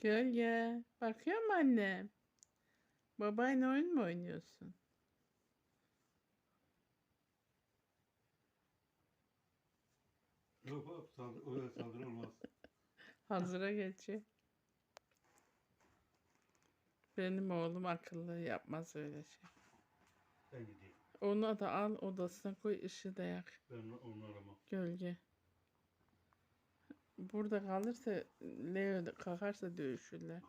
Gölge. Bakıyor mu annem? Babayla oyun mu oynuyorsun? Yok yok saldır, öyle saldır olmaz. Hazıra geçiyor. Benim oğlum akıllı yapmaz öyle şey. Ben gideyim. Onu da al odasına koy ışığı da yak. Ben onu aramam. Gölge. Burada kalırsa Leo kalkarsa dövüşürler.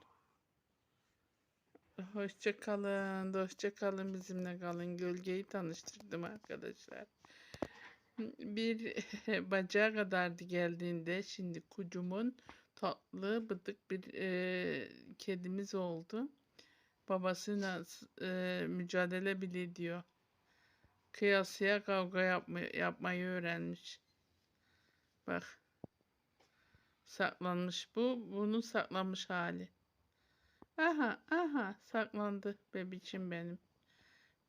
Hoşça kalın, hoşça kalın bizimle kalın. Gölgeyi tanıştırdım arkadaşlar. Bir bacağı kadardı geldiğinde şimdi kucumun tatlı bıdık bir e, kedimiz oldu. Babasıyla e, mücadele bile ediyor. Kıyasıya kavga yapma, yapmayı öğrenmiş. Bak. Saklanmış bu. Bunun saklanmış hali. Aha aha saklandı bebiçim benim.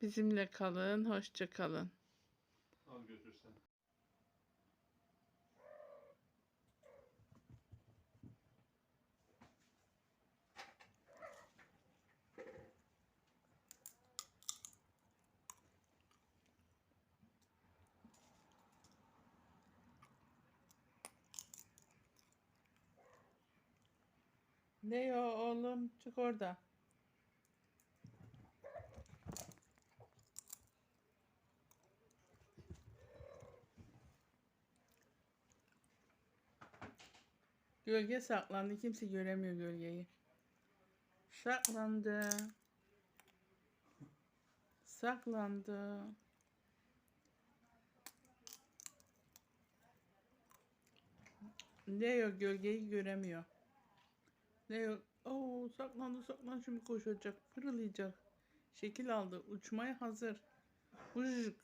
Bizimle kalın. Hoşça kalın. Al götür Ne o oğlum? Çık orada. Gölge saklandı. Kimse göremiyor gölgeyi. Saklandı. Saklandı. Leo gölgeyi göremiyor. Leo Oo, saklandı saklandı şimdi koşacak. Fırlayacak. Şekil aldı. Uçmaya hazır. Vıcık.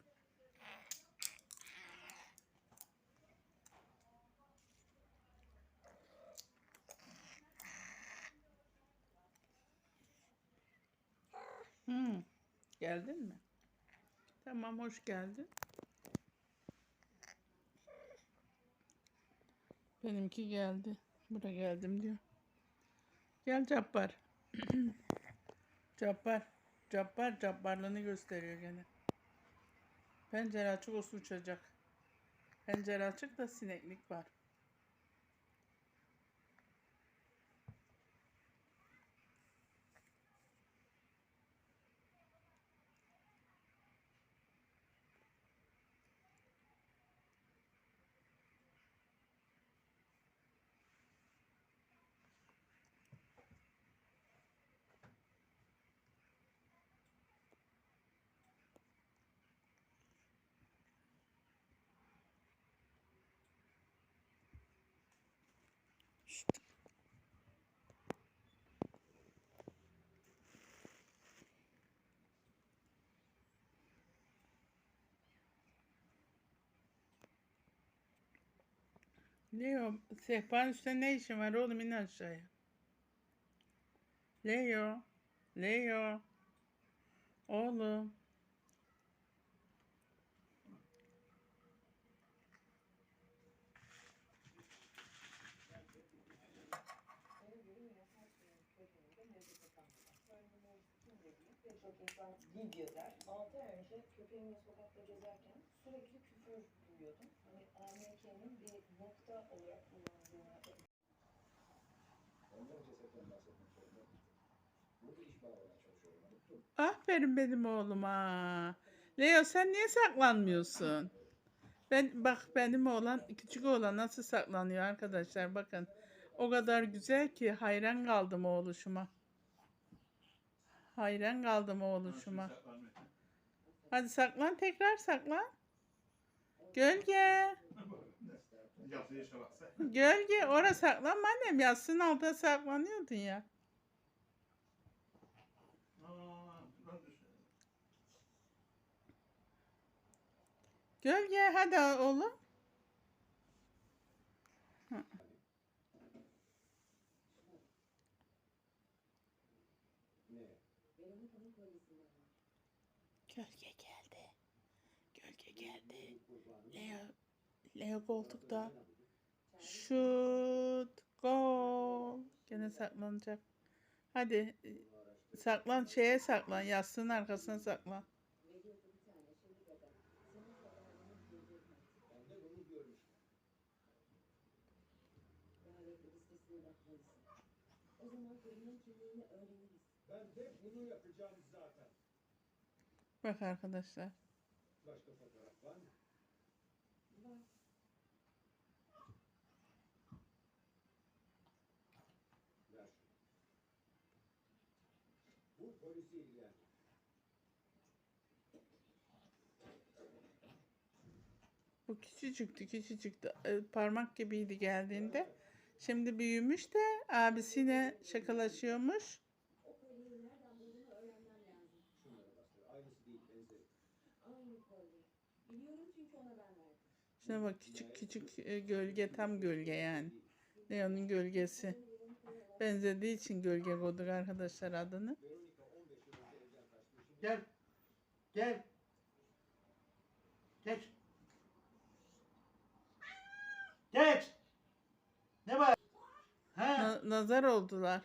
Hmm. Geldin mi? Tamam hoş geldin. Benimki geldi. Buraya geldim diyor. Gel Cabbar. Cabbar. Cabbar cabbarlığını gösteriyor gene. Pencere açık o su uçacak. Pencere açık da sineklik var. düştüm. Leo, sehpanın üstünde ne işin var oğlum in aşağıya. Leo, Leo, oğlum. İnsan video der. 6 ay önce köpeğimle sokakta gezerken sürekli küfür duyuyordum. Hani AMK'nin bir nokta olarak kullandığını. Aferin benim oğluma. Leo sen niye saklanmıyorsun? Ben bak benim oğlan küçük oğlan nasıl saklanıyor arkadaşlar bakın. O kadar güzel ki hayran kaldım oğluşuma. Hayran kaldım oğluşuma. Hadi saklan tekrar saklan. Gölge. Gölge oraya saklanma annem yastığın altına saklanıyordun ya. Gölge hadi oğlum. Ne? Gölge geldi. Gölge geldi. Leo, Leo koltukta. Şut. Gol. Gene saklanacak. Hadi e, saklan şeye saklan. Yastığın arkasına saklan. Bak arkadaşlar. Başka fotoğraf var mı? Bu polisi ilgilendirir. Bu küçücüktü küçücüktü. E, Parmak gibiydi geldiğinde. Şimdi büyümüş de abisiyle şakalaşıyormuş. Şuna bak küçük küçük e, gölge tam gölge yani. Leon'un gölgesi. Benzediği için gölge koyduk arkadaşlar adını. Gel. Gel. Geç. Geç. Ne var? He? Na- nazar oldular.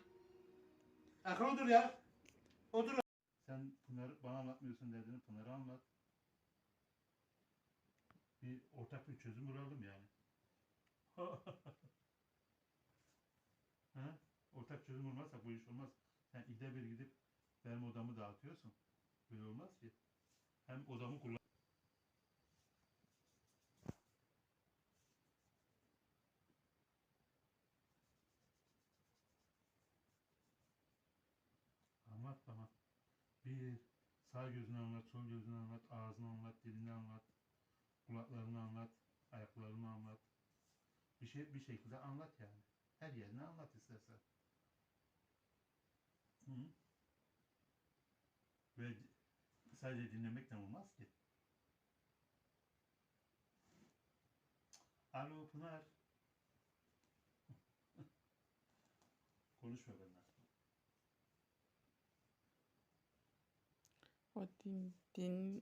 Akıl otur ya. Otur. Sen Pınar'ı bana anlatmıyorsun dediğini Pınar'a anlat. Bir ortak bir çözüm bulalım yani. ha? Ortak çözüm olmazsa bu iş olmaz. Sen ide bir gidip benim odamı dağıtıyorsun. Böyle olmaz ki. Hem odamı kullan. Anlat bana. Bir, sağ gözünü anlat, sol gözünü anlat, ağzını anlat, dilini anlat, kulaklarını anlat, ayaklarını anlat. Bir şey bir şekilde anlat yani. Her yerini anlat istersen. Hı? Ve sadece dinlemekten olmaz ki. Alo Pınar. Konuşma benimle. O din, din